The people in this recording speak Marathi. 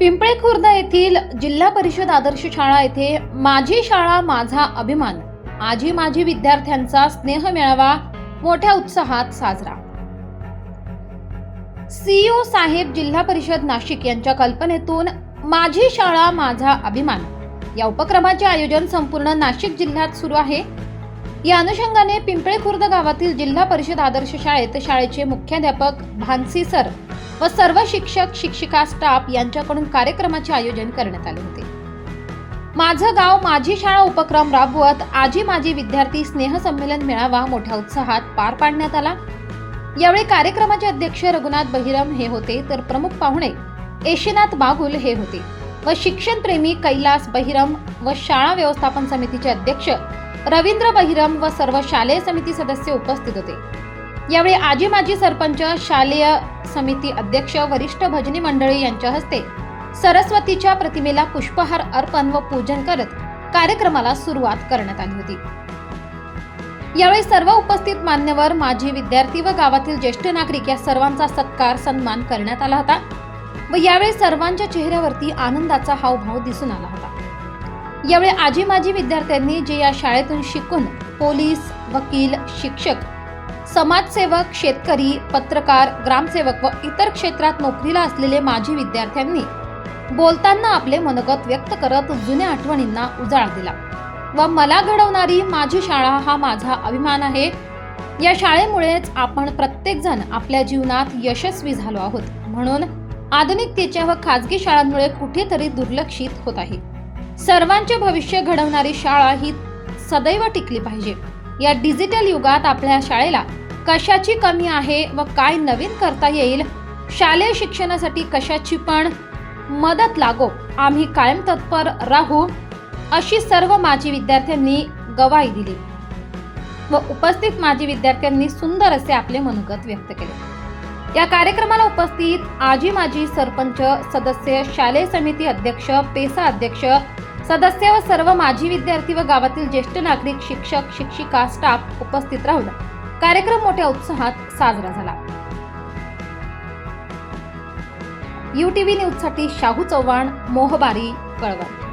पिंपळे खुर्द येथील जिल्हा परिषद आदर्श शाळा येथे माझी शाळा माझा अभिमान. आजी माझी विद्यार्थ्यांचा स्नेह मेळावा मोठ्या उत्साहात साजरा. सीईओ साहेब जिल्हा परिषद नाशिक यांच्या कल्पनेतून माझी शाळा माझा अभिमान. या उपक्रमाचे आयोजन संपूर्ण नाशिक जिल्ह्यात सुरू आहे. या अनुषंगाने पिंपळे खुर्द गावातील जिल्हा परिषद आदर्श शाळेत शाळेचे मुख्याध्यापक भानसी सर व सर्व शिक्षक शिक्षिका स्टाफ यांच्याकडून कार्यक्रमाचे आयोजन करण्यात आले होते. माझं गाव माझी शाळा उपक्रम राबवत आजी माझी विद्यार्थी स्नेह संमेलन मेळावा मोठ्या उत्साहात पार पाडण्यात आला. यावेळी कार्यक्रमाचे अध्यक्ष रघुनाथ बहिरम हे होते तर प्रमुख पाहुणे एशिनाथ बागुल हे होते व शिक्षणप्रेमी कैलास बहिरम व शाळा व्यवस्थापन समितीचे अध्यक्ष रवींद्र बहिरम व सर्व शालेय समिती सदस्य उपस्थित होते. यावेळी आजी माजी सरपंच शालेय समिती अध्यक्ष वरिष्ठ भजनी मंडळी यांच्या हस्ते सरस्वतीच्या प्रतिमेला पुष्पहार अर्पण व पूजन करत कार्यक्रमाला सुरुवात करण्यात आली होती. यावेळी सर्व उपस्थित मान्यवर माजी विद्यार्थी व गावातील ज्येष्ठ नागरिक या सर्वांचा सत्कार सन्मान करण्यात आला होता व यावेळी सर्वांच्या चेहऱ्यावरती आनंदाचा हावभाव दिसून आला होता. यावेळी आजी माजी विद्यार्थ्यांनी जे या शाळेतून शिकून पोलीस वकील शिक्षक समाजसेवक शेतकरी पत्रकार ग्रामसेवक व इतर क्षेत्रात नोकरीला असलेले माजी विद्यार्थ्यांनी बोलताना आपले मनगत व्यक्त करत जुन्या आठवणींना उजाळा दिला. व मला घडवणारी माझी शाळा हा माझा अभिमान आहे. या शाळेमुळेच आपण प्रत्येकजण आपल्या जीवनात यशस्वी झालो आहोत. म्हणून आधुनिकतेच्या व खाजगी शाळांमुळे कुठेतरी दुर्लक्षित होत आहे. सर्वांचे भविष्य घडवणारी शाळा ही सदैव टिकली पाहिजे. या डिजिटल युगात आपल्या शाळेला कशाची कमी आहे व काय नवीन करता येईल? शालेय शिक्षणासाठी कशाची पण मदत लागो. आम्ही कायम तत्पर राहू अशी सर्व माजी विद्यार्थ्यांनी गवाही दिली. व उपस्थित माजी विद्यार्थ्यांनी सुंदर असे आपले मनोगत व्यक्त केले. या कार्यक्रमाला उपस्थित आजी माजी सरपंच सदस्य शालेय समिती अध्यक्ष पेसा अध्यक्ष सदस्य व सर्व माजी विद्यार्थी व गावातील ज्येष्ठ नागरिक शिक्षक शिक्षिका स्टाफ उपस्थित राहून कार्यक्रम मोठ्या उत्साहात साजरा झाला. यू टी व्ही न्यूजसाठी शाहू चव्हाण मोहबारी कळवण.